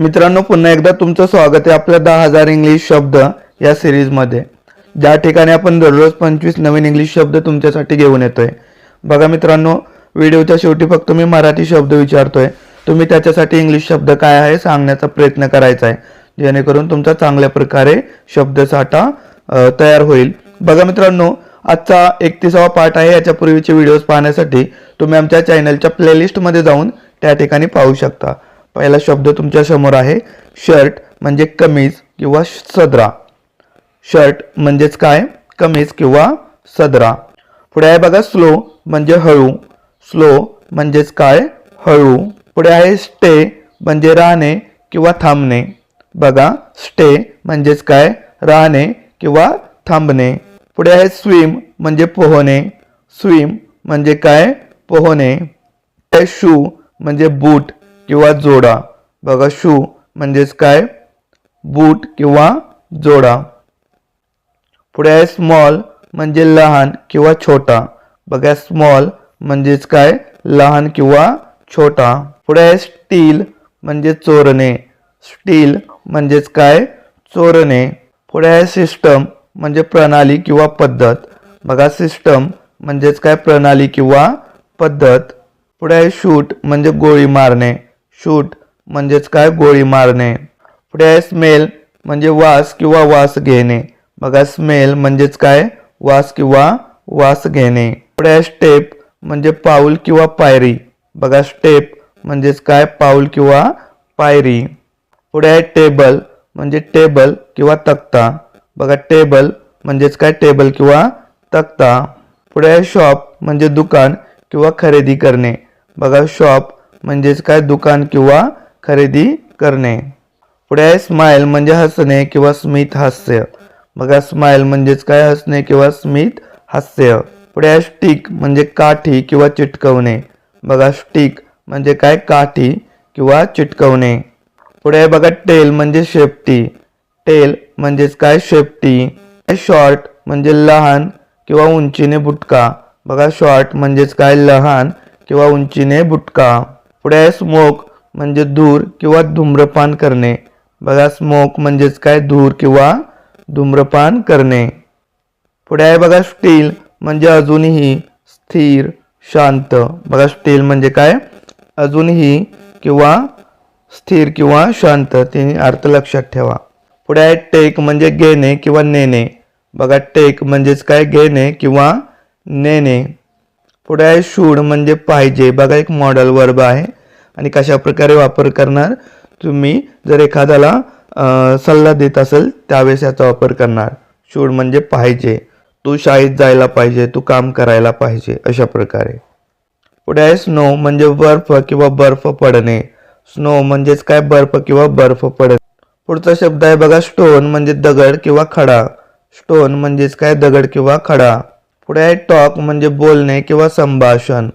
मित्रांनो पुन्हा एकदा तुमचं स्वागत आहे आपल्या दहा हजार इंग्लिश शब्द या सिरीजमध्ये. ज्या ठिकाणी आपण दररोज पंचवीस नवीन इंग्लिश शब्द तुमच्यासाठी घेऊन येतोय. बघा मित्रांनो व्हिडिओच्या शेवटी फक्त मी मराठी शब्द विचारतोय. तुम्ही त्याच्यासाठी इंग्लिश शब्द काय आहे सांगण्याचा प्रयत्न करायचा आहे. जेणेकरून तुमचा चांगल्या प्रकारे शब्दसाठा तयार होईल. बघा मित्रांनो आजचा एकतीसावा पार्ट आहे. याच्यापूर्वीचे व्हिडिओज पाहण्यासाठी तुम्ही आमच्या चॅनलच्या प्लेलिस्टमध्ये जाऊन त्या ठिकाणी पाहू शकता. पहिला शब्द तुमच्यासमोर आहे शर्ट म्हणजे कमीज किंवा सदरा. शर्ट म्हणजेच काय? कमीज किंवा सदरा. पुढे आहे बघा स्लो म्हणजे हळू. स्लो म्हणजेच काय? हळू. पुढे आहे स्टे म्हणजे राहणे किंवा थांबणे. बघा स्टे म्हणजेच काय? राहणे किंवा थांबणे. पुढे आहे स्विम म्हणजे पोहणे. स्विम म्हणजे काय? पोहणे. शू म्हणजे बूट. किंवा जोडा. बघा, शू म्हणजेच काय? बूट किंवा जोडा. पुढे आहे स्मॉल म्हणजे लहान किंवा छोटा. बघा स्मॉल म्हणजेच काय? लहान किंवा छोटा. पुढे आहे स्टील म्हणजे चोरणे. स्टील म्हणजेच काय? चोरणे. पुढे आहे सिस्टम म्हणजे प्रणाली किंवा पद्धत. बघा सिस्टम म्हणजेच काय? प्रणाली किंवा पद्धत. पुढे आहे शूट म्हणजे गोळी मारणे. शूट, म्हणजेच गोळी मारणे. पुढे आहे स्मेल म्हणजे वास किंवा वास घेणे. बघा स्मेल म्हणजेच काय? वास किंवा वास घेणे. आहे स्टेप म्हणजे पाऊल किंवा पायरी. बघा स्टेप म्हणजेच काय? पाऊल किंवा पायरी. पुढे टेबल म्हणजे टेबल किंवा तक्ता. बघा टेबल म्हणजेच काय? टेबल किंवा तक्ता. पुढे आहे शॉप म्हणजे दुकान किंवा खरेदी करणे. बघा शॉप म्हणजेच काय? दुकान करणे. पुढे आहे स्माइल म्हणजे हसणे किंवा स्मित हास्य. बघा स्माइल म्हणजेच काय? हसणे किंवा स्मित हास्य. पुढे आहे स्टिक म्हणजे काठी किंवा चिटकवणे. बघा स्टिक म्हणजे काय? काठी किंवा चिटकवणे. पुढे आहे बघा टेल म्हणजे शेपटी. टेल म्हणजेच काय? शेपटी. शॉर्ट म्हणजे लहान किंवा उंचीने बुटका. बघा शॉर्ट म्हणजेच काय? लहान किंवा उंचीने बुटका. पुढे आहे स्मोक म्हणजे धूर किंवा धूम्रपान करणे. बघा स्मोक म्हणजेच काय? धूर किंवा धूम्रपान करणे. पुढे आहे बघा स्टील म्हणजे अजूनही स्थिर शांत. बघा स्टील म्हणजे काय? अजूनही किंवा स्थिर किंवा शांत. तिने अर्थ लक्षात ठेवा. पुढे आहे टेक म्हणजे घेणे किंवा नेणे. बघा टेक म्हणजेच काय? घेणे किंवा नेणे. पुढे आहे शूड म्हणजे पाहिजे. बघा एक मॉडेल वर्ब आहे. आणि कशा प्रकारे वापर करणार? तुम्ही जर एखाद्याला सल्ला देत असेल त्यावेळेस याचा वापर करणार. शूड म्हणजे पाहिजे. तू शाळेत जायला पाहिजे तू काम करायला पाहिजे अशा प्रकारे. पुढे आहे स्नो म्हणजे बर्फ किंवा बर्फ पडणे. स्नो म्हणजेच काय? बर्फ किंवा बर्फ पडणे. पुढचा शब्द आहे बघा स्टोन म्हणजे दगड किंवा खडा. स्टोन म्हणजेच काय? दगड किंवा खडा. पुढे आहे टॉक म्हणजे बोलणे किंवा संभाषण.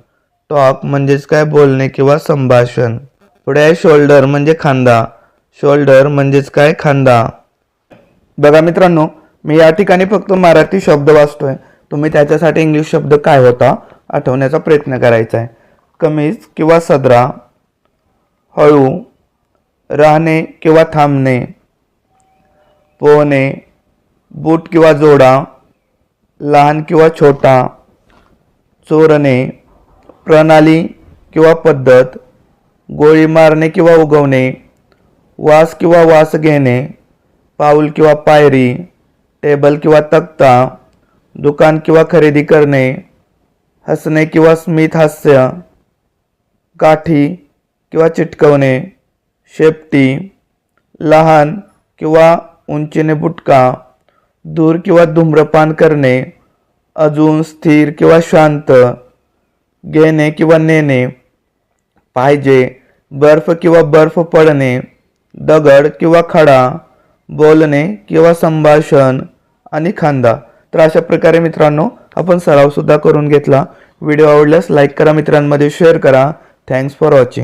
टॉक म्हणजेच काय? बोलणे किंवा संभाषण. पुढे आहे शोल्डर म्हणजे खांदा. शोल्डर म्हणजेच काय? खांदा. बघा मित्रांनो मी या ठिकाणी फक्त मराठी शब्द वाचतोय. तुम्ही त्याच्यासाठी इंग्लिश शब्द काय होता? आठवण्याचा प्रयत्न करायचा आहे. कमीज किंवा सदरा. हळू. राहणे किंवा थांबणे. पोहणे. बूट किंवा जोडा. लहान किंवा छोटा चोरणे प्रणाली किंवा पद्धत गोळी मारणे किंवा उगवणे वास किंवा वास घेणे पाऊल किंवा पायरी टेबल किंवा तक्ता दुकान किंवा खरेदी करणे हसणे किंवा स्मित हास्य काठी किंवा चिटकवणे शेपटी लहान किंवा उंचीने बुटका दूर किंवा धूम्रपान करणे अजून स्थिर किंवा शांत घेणे किंवा नेणे पाहिजे बर्फ किंवा बर्फ पडणे दगड किंवा खडा बोलणे किंवा संभाषण आणि खांदा. तर अशा प्रकारे मित्रांनो आपण सरावसुद्धा करून घेतला. व्हिडिओ आवडल्यास लाईक करा मित्रांमध्ये शेअर करा. Thanks for watching